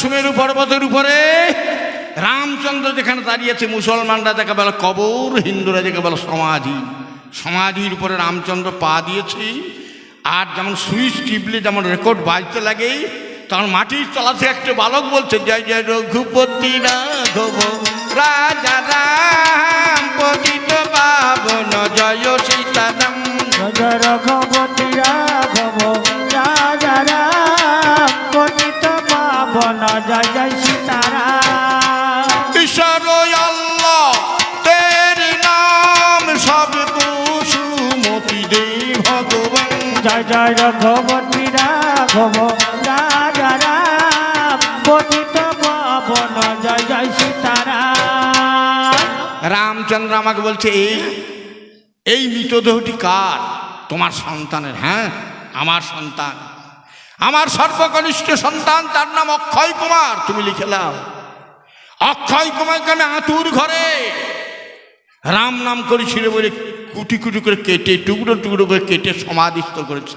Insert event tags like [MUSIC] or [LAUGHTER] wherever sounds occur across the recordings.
সুমেরু পর্বতের উপরে রামচন্দ্র যেখানে দাঁড়িয়েছে, মুসলমানরা যাকে বলে কবর, হিন্দুরা যাকে বলে সমাধি। সমাধির উপরে রামচন্দ্র পা দিয়েছে, আর যেমন সুইচ টিপলে যেমন রেকর্ড বাজতে লাগে, তখন মাটির তলাতে একটা বালক বলছে, জয় জয় রঘুপতি রাঘব, রাজা রাম, পতিত জয় সীতারাম। জয় রঘুপতি রাঘব জয় জয় সীতারাম ঈশ্বর আল্লাহ তেরি নাম সব কুসুমতি দে ভগবান। জয় জয় রঘুপতি রাঘব রাজা রাম পতিত পাবন জয় জয় সীতারাম। রামচন্দ্র আমাকে বলছে এই এই মৃতদেহটি কার? তোমার সন্তানের হ্যাঁ আমার সন্তান। আমার সর্বকনিষ্ঠ সন্তান, তার নাম অক্ষয় কুমার। তুমি লিখে নাও। অক্ষয় কুমারকে আমি আতুর ঘরে রাম নাম করেছিল বলে কুটি কুটি করে কেটে, টুকরো টুকরো করে কেটে সমাধিস্থ করেছে।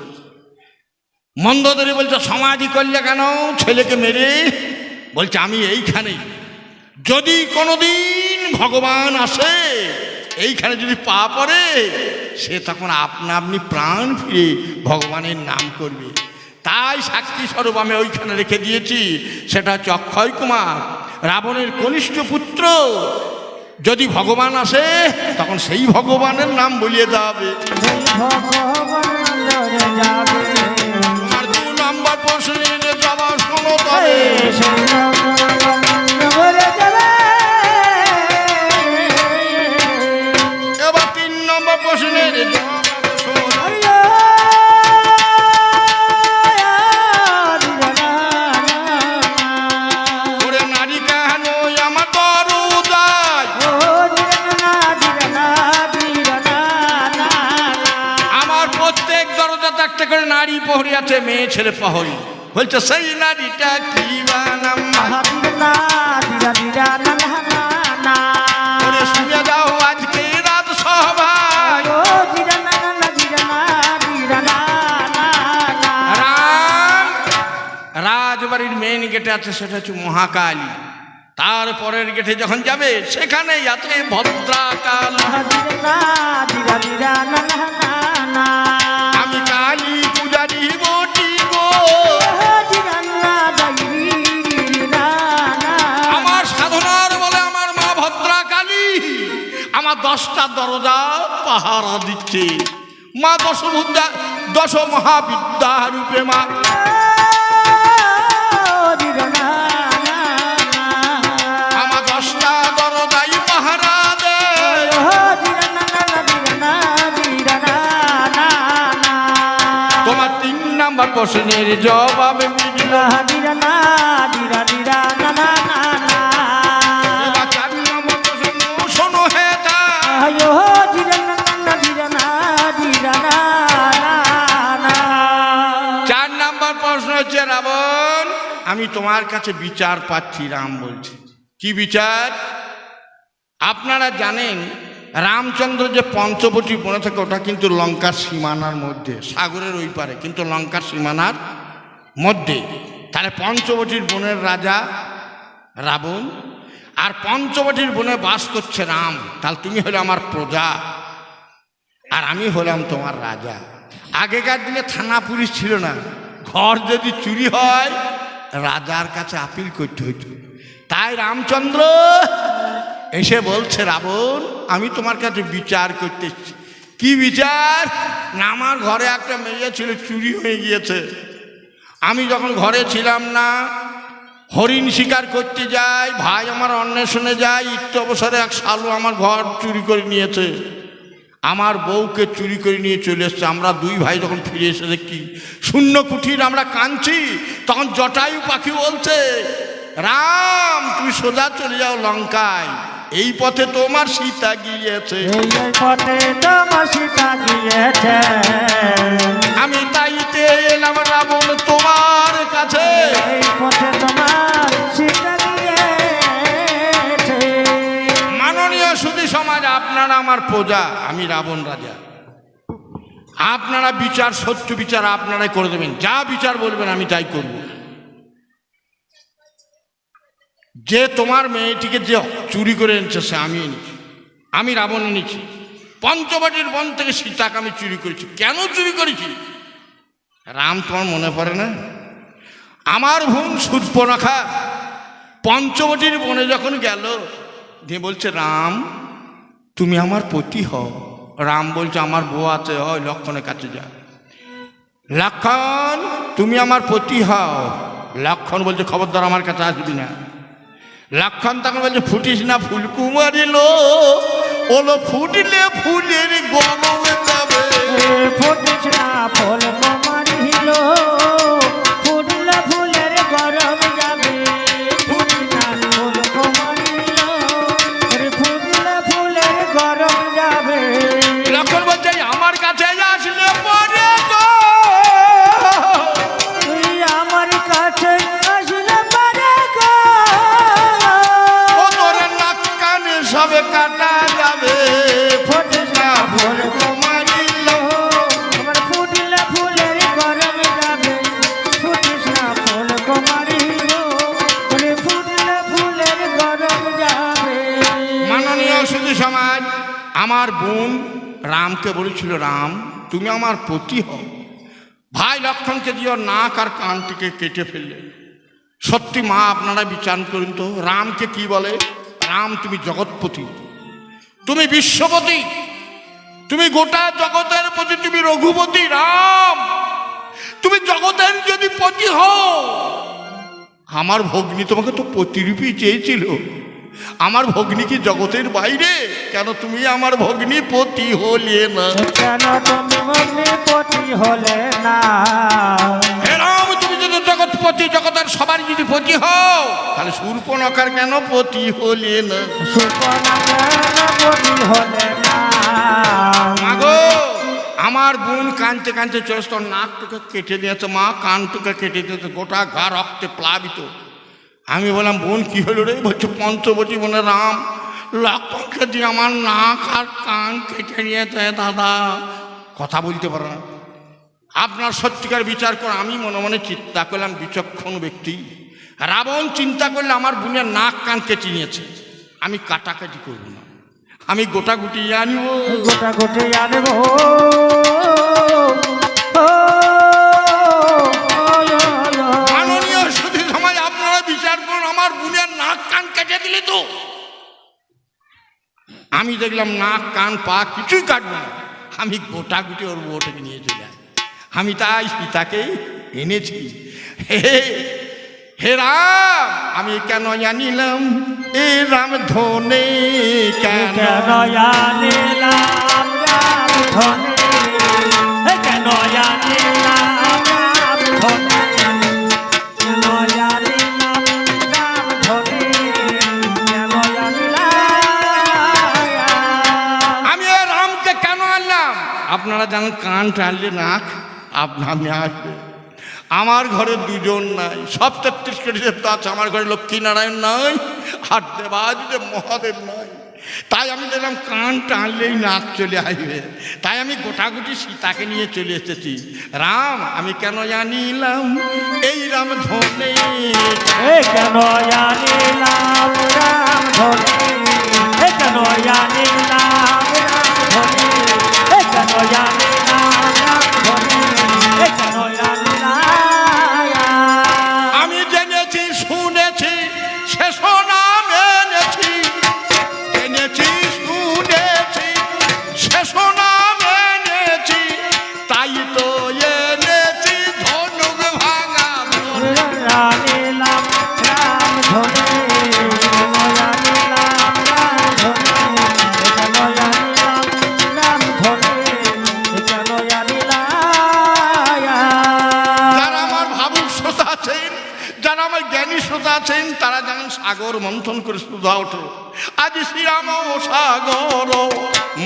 মন্দোদরি বলছে, সমাধি করলে কেন? ছেলেকে মেরে? বলছে, আমি এইখানেই যদি কোনোদিন ভগবান আসে, এইখানে যদি পা পড়ে, সে তখন আপনা আপনি প্রাণ ফিরে ভগবানের নাম করবে। তাই সাক্ষী স্বরূপ আমি ওইখানে রেখে দিয়েছি। সেটা হচ্ছে অক্ষয় কুমার, রাবণের কনিষ্ঠ পুত্র। যদি ভগবান আসে, তখন সেই ভগবানের নাম বলিয়ে দেওয়া হবে। নাম্বার দু তবে। প্রহরী আছে মেয়ে ছেলে প্রহরী বলছে, সেই নারীটা কি রাজবাড়ির মেন গেটে আছে, সেটা হচ্ছে মহাকালী। তারপরের গেটে যখন যাবে, সেখানে আছে ভদ্রাকাল। দশটা দরজা পাহারা দিচ্ছে। মা দশবুদ্ধা দশ মহাবিদ্যা রূপে মা তোমার তিন নাম্বার প্রশ্নের জবাব মিলল এবার আমি তোমার কাছে বিচার পাচ্ছি, রাম বলছে। কি বিচার? আপনারা জানেন, রামচন্দ্র যে পঞ্চবটি বনে থাকে, ওটা কিন্তু লঙ্কার সীমানার মধ্যে, সাগরের ওই পারে, কিন্তু লঙ্কার সীমানার মধ্যে। তাহলে পঞ্চবটির বনের রাজা রাবণ, আর পঞ্চবটির বনে বাস করছে রাম। তাহলে তুমি হলে আমার প্রজা, আর আমি হলাম তোমার রাজা। আগেকার দিনে থানা পুলিশ ছিল না। ঘর যদি চুরি হয় রাজার কাছে আপিল করতে হইতো। তাই রামচন্দ্র এসে বলছে, রাবণ, আমি তোমার কাছে বিচার করতে কি বিচার? না, আমার ঘরে একটা মেয়ে ছিল, চুরি হয়ে গিয়েছে। আমি যখন ঘরে ছিলাম না, হরিণ শিকার করতে যাই, ভাই আমার অন্বেষণে যায় ইত্য অবসরে এক শালু আমার ঘর চুরি করে নিয়েছে। আমার বউকে চুরি করে নিয়ে চলে এসছে। আমরা দুই ভাই যখন ফিরে এসে দেখি শূন্য কুঠির আমরা কাঁদছি। তখন জটায়ু পাখি বলছে রাম তুমি সোজা চলে যাও লঙ্কায়। এই পথে তোমার সীতা গিয়েছে। এই পথে তোমার সীতা গিয়েছে। আমি তাইতে এলাম রাবণ তোমার কাছে। এই পথে তোমার আপনারা আমার প্রজা, আমি রাবণ রাজা। আপনারা বিচার, সত্য বিচার আপনারাই করে দেবেন। যা বিচার বলবেন আমি তাই করব। যে তোমার মেয়েটিকে যে চুরি করে এনেছে, সে আমি এনেছি। আমি রাবণ এনেছি। পঞ্চবাটির বন থেকে সীতাকে আমি চুরি করেছি। কেন চুরি করেছি? রাম তোমার মনে পড়ে না? আমার বোন সূর্পনখা পঞ্চবটির বনে যখন গেল, দিয়ে বলছে, রাম তুমি আমার পতি হও। রাম বলছে, আমার বউ আছে হয় লক্ষণের কাছে যা। লক্ষণ, তুমি আমার পতি হও। লক্ষণ বলছে, খবরদার আমার কাছে আসবি না। লক্ষণ তখন বলছে, ফুটিস না, ফুলকুমারি লো। ওলো ফুটলে ফুলের গরমে যাবে ফুটিস না ফুল রামকে বলেছিল, রাম, তুমি আমার পতি হও। ভাই লক্ষণকে দিয়ে নাক আর কানটিকে কেটে ফেললে। সত্যি মা, আপনারা বিচার করুন তো, রামকে কি বলে? রাম, তুমি জগৎপতি। তুমি বিশ্বপতি। তুমি গোটা জগতের প্রতি তুমি রঘুপতি, রাম। তুমি জগতের যদি পতি হও, আমার ভগ্নি তোমাকে তো প্রতিরূপী চেয়েছিল। আমার ভগ্নী কি জগতের বাইরে? কেন তুমি আমার ভগ্নী পতি হলে না? কেন তুমি অগ্নিপতি হলে না? হে রাম তুমি যদি জগৎপতি জগতের সবার যদি পতি হও তাহলে সূর্পনকার কেন পতি হলে না? পতি হলে না? মাগো আমার বোন কানতে কানতে চলে তোর নাক তোকে কেটে দিয়েছে মা কান তোকে কেটে দিয়েছে গোটা গা রক্তে প্লাবিত। আমি বললাম, বোন, কি হলো রে? বলছে পঞ্চবতী বলে রাম। লক্ষণকে দিয়ে আমার নাক আর কান কেটে নিয়েছে, দাদা। কথা বলতে পারো না। আপনার সত্যিকার বিচার করে আমি মনে মনে চিন্তা করলাম, বিচক্ষণ ব্যক্তি। রাবণ চিন্তা করলে আমার বোনের নাক কান কেটে নিয়েছে। আমি কাটাকাটি করব না। আমি গোটা গুটিয়ে আনব। গোটা গোটে আনব। দিলে তো। আমি দেখলাম নাক কান পা কিছুই কাটবো না। আমি গোটা গুটি ওর বউটাকে নিয়ে চলে আসি। আমি তাই সীতাকে এনেছি। হে হে রাম আমি কেন জানিলাম এ রাম ধনে কেন? রাম ধনে কেন আনিলাম? আপনারা জানেন কান টানলে নাক আপনার আমি আসবে। আমার ঘরে দুজন নাই, সব তেত্রিশ কোটি দেবতা আছে। আমার ঘরে লক্ষ্মী নারায়ণ নাই, আর দেবাদিদেব মহাদেব নাই। তাই আমি দেখলাম কান টানলেই নাক চলে আসবে। তাই আমি গোটাগুটি সীতাকে নিয়ে চলে এসেছি। রাম, আমি কেন জানিলাম? এই রাম ধনে। কেন আনিলাম রাম ধনে। কেন ধনে এ কেন আনিলাম সাগর মন্থন করে সুধা ওঠে আজ শ্রীরাম সাগর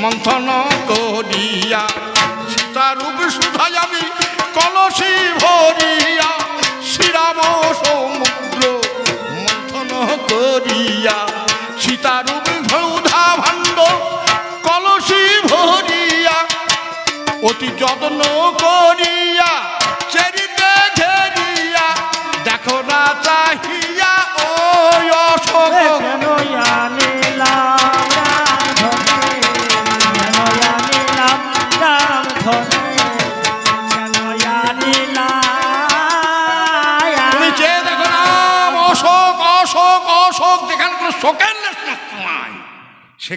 মন্থন করিয়া, সীতারূপ সুধাই আমি কলসি ভরিয়া, শ্রীরাম সমুদ্র মন্থন করিয়া, সীতারূপ ঘৌধা ভাণ্ড কলসি ভরিয়া, অতি যত্ন করিয়া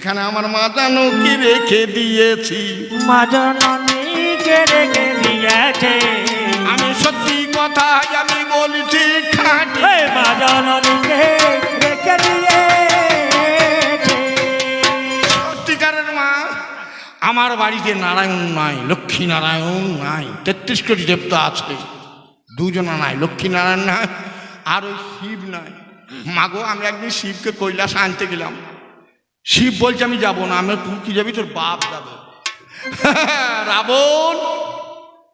সেখানে আমার মাতানুকে রেখে দিয়েছি। মা জননীকে রেখে দিয়েছে? আমি সত্যি কথা আমি বলছি খাঁটি। মা জননীকে রেখে দিয়েছে? সত্যিকারের মা আমার বাড়িতে নারায়ণ নাই লক্ষ্মী নারায়ণ নাই তেত্রিশ কোটি দেবতা আছে। দুজনা নাই লক্ষ্মী নারায়ণ নাই আর ওই শিব নাই। মাগো আমি একদিন শিবকে কৈলাস আনতে গেলাম। শিব বলছে, আমি যাব না, আমি তুই কি যাবি? তোর বাপ যাবে। [LAUGHS] রাবণ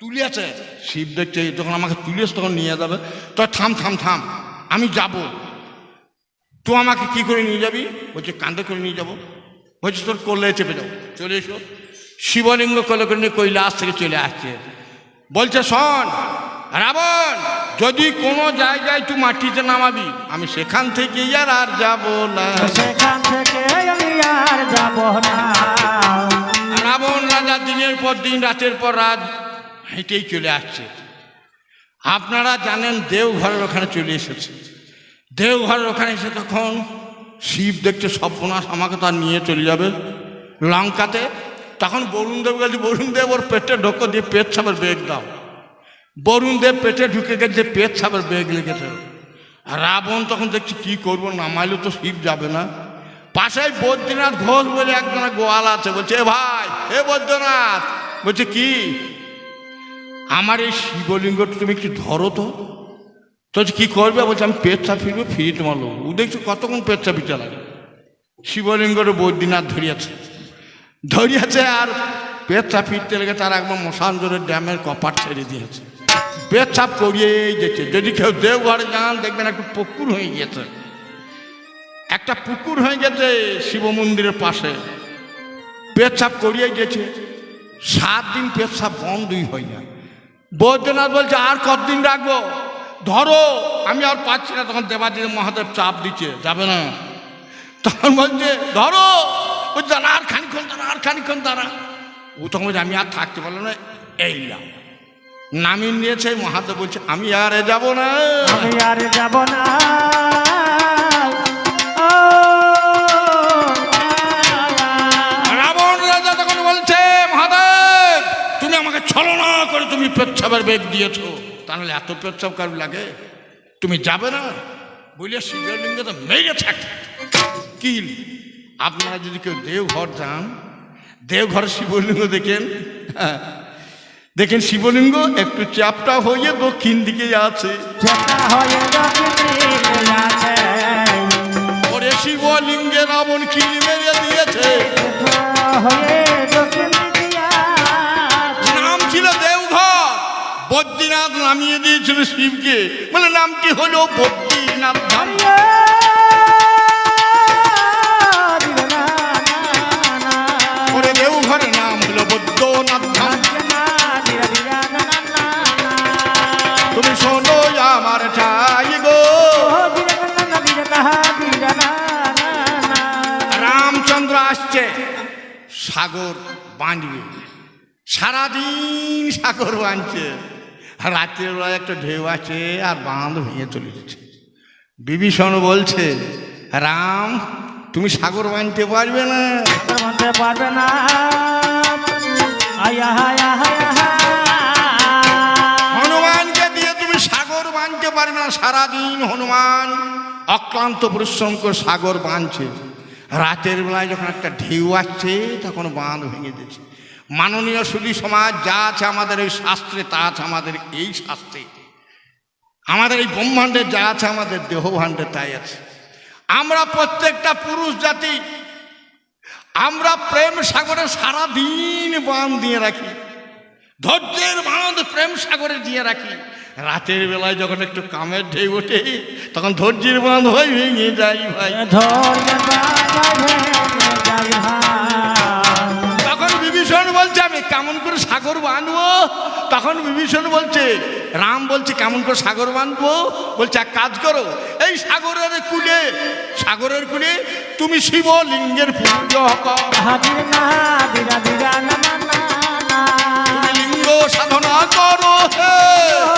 তুলে আছে। শিব দেখছে, যখন আমাকে তুলেছে তখন নিয়ে যাবে। তো থাম থাম থাম, আমি যাব। তো আমাকে কি করে নিয়ে যাবি? বলছে কান্দে করে নিয়ে যাব। বলছে, তোর কোলে চেপে যাও চলে এসো। শিবলিঙ্গ কোলে করে নিয়ে কৈলাস থেকে চলে আসছে। বলছে, শোন রাবণ যদি কোনো জায়গায় তুই মাটিতে নামাবি আমি সেখান থেকে আর আর যাব না। সেখান থেকে আমি আর যাব না। রাবণ রাজা দিনের পর দিন রাতের পর রাত হেঁটেই চলে আসছে। আপনারা জানেন দেওঘরের ওখানে চলে এসেছে। দেওঘরের ওখানে এসে তখন শিব দেখছে সর্বনাশ আমাকে তার নিয়ে চলে যাবে লঙ্কাতে। তখন বরুণ দেব গেছে বরুণ দেব ওর পেটে ঢোকো দিয়ে পেট ছাপের বেগ দাও। বরুণ দেব পেটে ঢুকে গেছে, পেট ছাপের বেগ লেগেছে। আর রাবণ তখন দেখছি, কি করব, নামাইলে তো শিব যাবে না। পাশেই বৈদ্যনাথ ঘোষ বলে একজনের গোয়াল আছে, বলছে, এ ভাই, এ বৈদ্যনাথ বলছে, কি? আমার এই শিবলিঙ্গটা তুমি একটু ধরো তো। তো কি করবে? বলছে, আমি পেচ্ছা ফিরবো ফিরে তোমার লোক। ও দেখছ, কতক্ষণ পেচ্ছা পিঠা লাগে শিবলিঙ্গটা বৈদ্যনাথ ধরিয়াছে। ধরিয়াছে আর পেচ্ছা ফিরতে লেগে তার একবার মশানজোরের ড্যামের কপাট ছেড়ে দিয়েছে। পেচ্ছাপ করিয়েই যেছে। যদি কেউ দেওঘরে যান, দেখবেন একটু পুকুর হয়ে গেছে। একটা পুকুর হয়ে গেছে শিব মন্দিরের পাশে। পেচ্ছাপ করিয়ে গেছে। সাত দিন পেচ্ছাপ বন্ধই হয় না। বৈদ্যনাথ বলছে, আর কতদিন রাখব? ধরো, আমি আর পাচ্ছি না। তখন দেবাদিদেব মহাদেব চাপ দিচ্ছে, যাবে না। তখন বলছে, ধরো। দাঁড়া আর খানিক্ষণ দাঁড়া, আর খানিক্ষণ দাঁড়া। ও তখন বলছে, আমি আর থাকতে পারলাম না। এই নাও। নামিয়ে নিয়েছে মহাদেব বলছে আমি আর যাব না। আমি আর যাব না। রাবণ রাজা তখন বলছে মহাদেব তুমি আমাকে ছলনা করে তুমি পেচ্ছাবের বেগ দিয়েছ। তাহলে এত পেচ্ছাব কার লাগে? তুমি যাবে না? শিবলিঙ্গ তো মেরে থাক কিল আপনারা যদি কেউ দেওঘর যান দেওঘর শিবলিঙ্গ দেখেন হ্যাঁ, দেখেন শিবলিঙ্গ একটু চাপটা হয়ে দক্ষিণ দিকে আছে ওরে শিবলিঙ্গে রাবণ কিল মেরে দিয়েছে। নাম ছিল দেওঘর। বদ্রীনাথ নামিয়ে দিয়েছিল শিবকে। মানে নামটি হলো? বদ্রীনাথ সাগর বাঁধবে। সারাদিন সাগর বাঁধছে। রাত্রের বেলা একটা ঢেউ আছে আর বাঁধ ভেঙে চলে যাচ্ছে। বিভীষণ বলছে রাম তুমি সাগর বাঁধতে পারবে না। পারবে না। আয়া। হনুমানকে দিয়ে তুমি সাগর বাঁধতে পারবে না। সারাদিন হনুমান অক্লান্ত পরিশ্রম করে সাগর বাঁধছে। রাতের বেলায় যখন একটা ঢেউ আসছে, তখন বাঁধ ভেঙে দিচ্ছে মাননীয় সুদী সমাজ, যা আছে আমাদের এই শাস্ত্রে, তা আছে আমাদের এই শাস্ত্রে। আমাদের এই ব্রহ্মাণ্ডে যা আছে আমাদের দেহভাণ্ডে তাই আছে। আমরা প্রত্যেকটা পুরুষ জাতি, আমরা প্রেম সাগরে সারাদিন বাঁধ দিয়ে রাখি। ধৈর্যের বাঁধ প্রেম সাগরে দিয়ে রাখি। রাতের বেলায় যখন একটু কামের ঢেউ ওঠে, তখন ধৈর্যের বাঁধ হয়ে ভেঙে যাই ভাই। তখন বিভীষণ বলছে, আমি কেমন করে সাগর বাঁধবো? তখন বিভীষণ বলছে, রাম বলছে, কেমন করে সাগর বাঁধবো? বলছে, এক কাজ করো, এই সাগরের কুলে সাগরের কুলে তুমি শিবলিঙ্গের পুজো লিঙ্গ সাধনা করো, হে!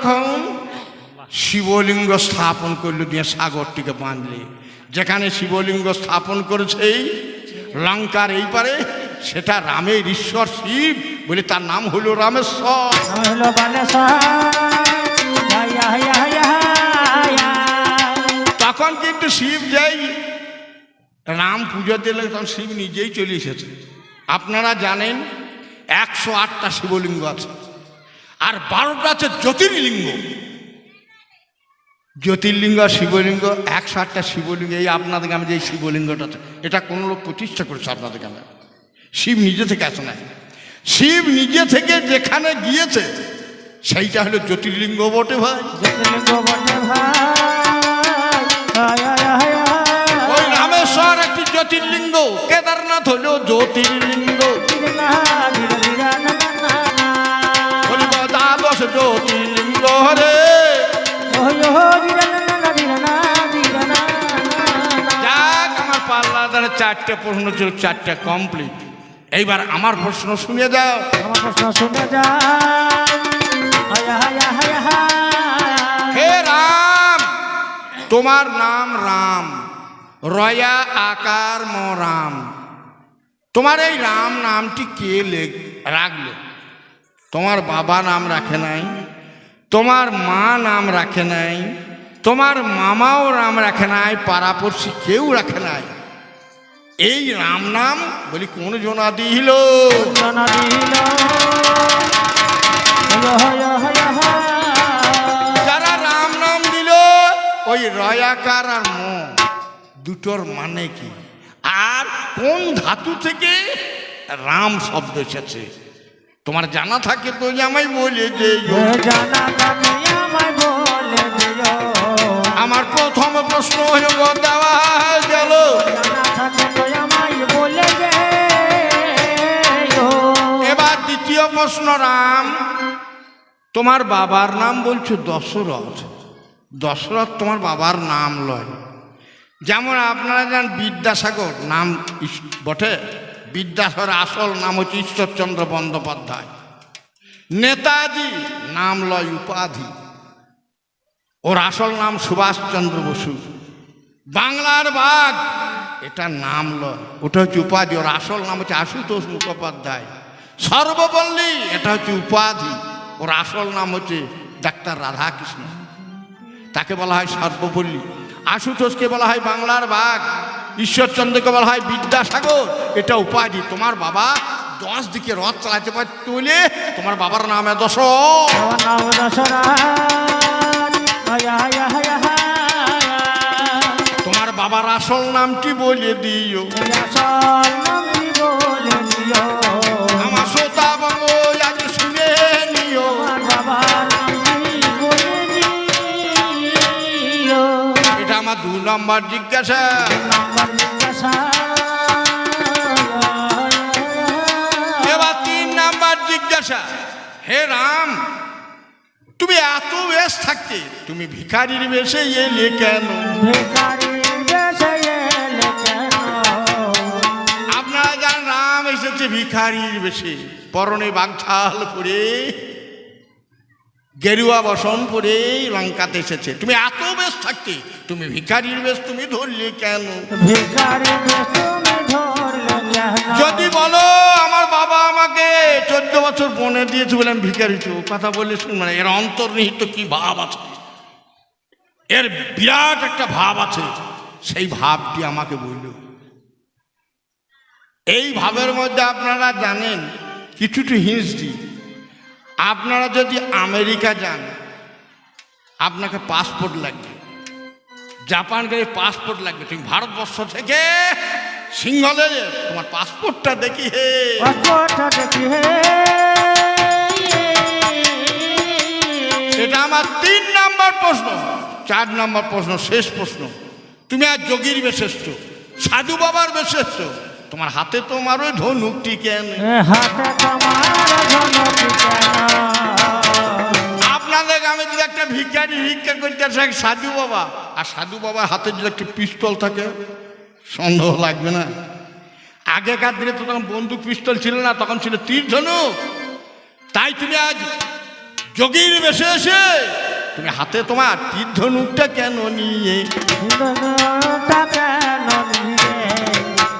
তখন শিবলিঙ্গ স্থাপন করল দিয়ে সাগরটিকে বাঁধলে যেখানে শিবলিঙ্গ স্থাপন করেছে এই লঙ্কার এই পারে সেটা রামের ঈশ্বর শিব বলে তার নাম হলো রামেশ্বর। তখন কিন্তু শিব যেই রাম পুজো দিলে তখন শিব নিজেই চলে এসেছে। আপনারা জানেন একশো আটটা শিবলিঙ্গ আছে। আর বারোটা আছে জ্যোতির্লিঙ্গ। জ্যোতির্লিঙ্গ আর শিবলিঙ্গ একশো আটটা শিবলিঙ্গ এই আপনাদের গ্রামে যে শিবলিঙ্গটা আছে এটা কোনো লোক প্রতিষ্ঠা করেছে আপনাদের গ্রামে? শিব নিজে থেকে আসে নাই। শিব নিজে থেকে যেখানে গিয়েছে সেইটা হলো জ্যোতির্লিঙ্গ বটে ভাই। জ্যোতির্লিঙ্গ বটে ভাই। হায়া হায়া হায়া ওই রামেশ্বর একটি জ্যোতির্লিঙ্গ কেদারনাথ হলো জ্যোতির্লিঙ্গ। দ্বাদশ জ্যোতির্লিঙ্গ রে ওহ ওহ ধীরে না না না ধীরে না ধীরে না না না যাক, আমার পাল্লা দ্বারা চারটে প্রশ্ন ছিল, চারটে কমপ্লিট এইবার আমার প্রশ্ন শুনে যাও আমার প্রশ্ন শুনে হে রাম, তোমার নাম রাম। রয়া আকার ম রাম তোমার এই রাম নামটি কে লেখ, রাখল? তোমার বাবা নাম রাখে নাই তোমার মা নাম রাখে নাই তোমার মামাও নাম রাখে নাই পাড়াপড়শি কেউ রাখে নাই। এই রাম নাম বলি কোন জনা দিল? যারা রাম নাম দিল ওই রয়াকার আর ম দুটোর মানে কি? আর কোন ধাতু থেকে রাম শব্দ এসেছে? তোমার জানা থাকে তো আমায় বলে যে জানা থাকে আমায় বলে দিও। আমার প্রথম প্রশ্ন হয়ে দেওয়া গেল? এবার দ্বিতীয় প্রশ্ন রাম। তোমার বাবার নাম বলছো দশরথ। দশরথ তোমার বাবার নাম লয়। যেমন আপনারা জান বিদ্যাসাগর নাম বটে? বিদ্যাসাগর আসল নাম হচ্ছে ঈশ্বরচন্দ্র বন্দ্যোপাধ্যায়। নেতাজি নাম লয় উপাধি। ওর আসল নাম সুভাষচন্দ্র বসু। বাংলার বাঘ, এটা নাম লয়। ওটা হচ্ছে উপাধি। ওর আসল নাম হচ্ছে আশুতোষ মুখোপাধ্যায়। সর্বপল্লী, এটা হচ্ছে উপাধি। ওর আসল নাম হচ্ছে ডাক্তার রাধাকৃষ্ণ। তাকে বলা হয় সর্বপল্লী। আশুতোষকে বলা হয় বাংলার বাঘ। ঈশ্বরচন্দ্রকে বলা হয় বিদ্যাসাগর। এটা উপাধি তোমার বাবা দশ দিকে রথ চালাতে পারে তুলে তোমার বাবার নামে দশ তোমার বাবার আসল নামটি বলে দিও। আসল নামটি বলে দিও। নম্বর জিজ্ঞাসা। এবার তিন নাম্বার জিজ্ঞাসা। হে রাম, তুমি এত বেশ থাকতে, তুমি ভিখারির বেশে এলে কেন? আপনারা জান রাম এসেছে ভিখারির বেশে, পরনে বাগছাল করে গেরুয়া বসন পরে লঙ্কাতে এসেছে। তুমি এত বেশ থাকতে তুমি ভিখারির বেশ তুমি ধরলে কেন? যদি বলো আমার বাবা আমাকে চোদ্দ বছর বনে দিয়েছে বলে আমি ভিখারি তো কথা বলে শুনবে না এর অন্তর্নিহিত কি ভাব আছে? এর বিরাট একটা ভাব আছে। সেই ভাবটি আমাকে বলল এই ভাবের মধ্যে আপনারা জানেন কিছুটি হিন্স দিই। আপনারা যদি আমেরিকা যান আপনাকে পাসপোর্ট লাগবে। জাপান গেলে পাসপোর্ট লাগবে। তুমি ভারতবর্ষ থেকে সিংহলে তোমার পাসপোর্টটা দেখি হে। দেখি হে। এটা আমার তিন নম্বর প্রশ্ন চার নম্বর প্রশ্ন শেষ প্রশ্ন। তুমি আর যোগীর বেশেষ্ট সাধু বাবার বেশেষ্ট তোমার হাতে তোমার ওই ধনুকটি কেন? হাতে তোমার ভিক্ষারি ভিক্ষা করতে আসে সাধু বাবা। আর সাধু বাবার হাতে যদি একটা পিস্তল থাকে সন্দেহ লাগবে না। আগেকার দিনে তো তখন বন্দুক পিস্তল ছিল না তখন ছিল তীর ধনুক তাই তুমি আজ যোগীর বেশে এসে তুমি হাতে তোমার তীর ধনুকটা কেন নিয়ে?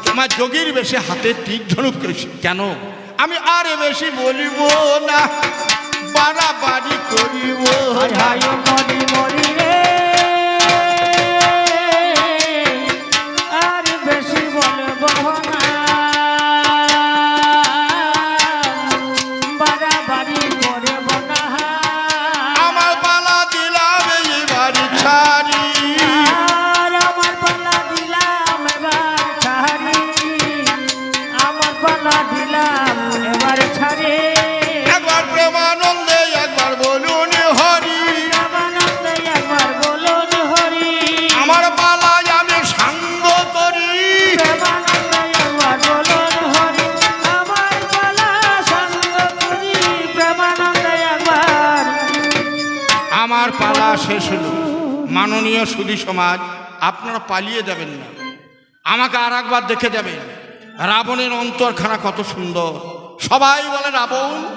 তোমার যোগীর বেশে হাতে তীর ধনুক করেছি কেন? আমি আর বেশি বলিব না। বাড়াবাড়ি করিব হায় না। হায় মরি মরি রে শেষ হলো। মাননীয় সুধী সমাজ, আপনারা পালিয়ে যাবেন না। আমাকে আর একবার দেখে যাবেন। রাবণের অন্তরখানা কত সুন্দর। সবাই বলে, রাবণ,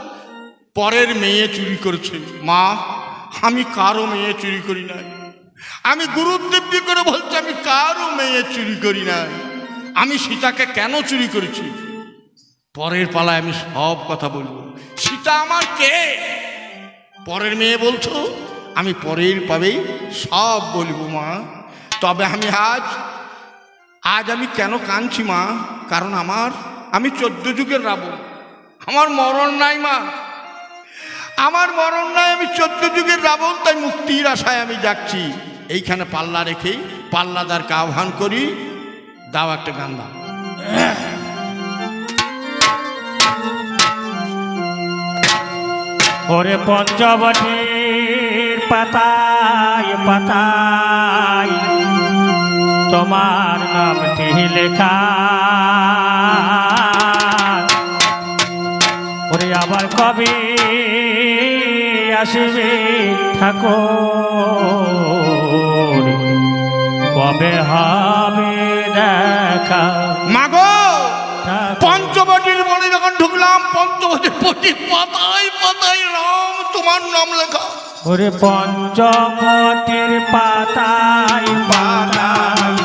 পরের মেয়ে চুরি করেছে। মা, আমি কারও মেয়ে চুরি করি নাই। আমি গুরুদেবী করে বলছি, আমি কারও মেয়ে চুরি করি নাই। আমি সীতাকে কেন চুরি করেছি? পরের পালায় আমি সব কথা বলব। সীতা আমার কে? পরের মেয়ে বলছো? আমি পরের পাবেই সব বলব মা। তবে আমি আজ আজ আমি কেন কাঁদছি মা? কারণ আমার, আমি চোদ্দ যুগের রাবণ। আমার মরণ নাই মা। আমার মরণ নাই, আমি চোদ্দ যুগের রাবণ, তাই মুক্তির আশায় আমি যাচ্ছি এইখানে পাল্লা রেখেই পাল্লাদারকে আহ্বান করি, দাও একটা গান দাও। ওরে পঞ্চবটির পাতায় পাতায় তোমার নামটি লেখা? ওরে আবার কবে আসবে ঠাকুর? কবে হবে দেখা? মাগো। পঞ্চবটির বলে যখন ঢুকলাম পঞ্চবটির পটি পাতায় পাতায় রাম তোমার নাম লেখা। ওরে পঞ্চমটির পাতায় পাতায়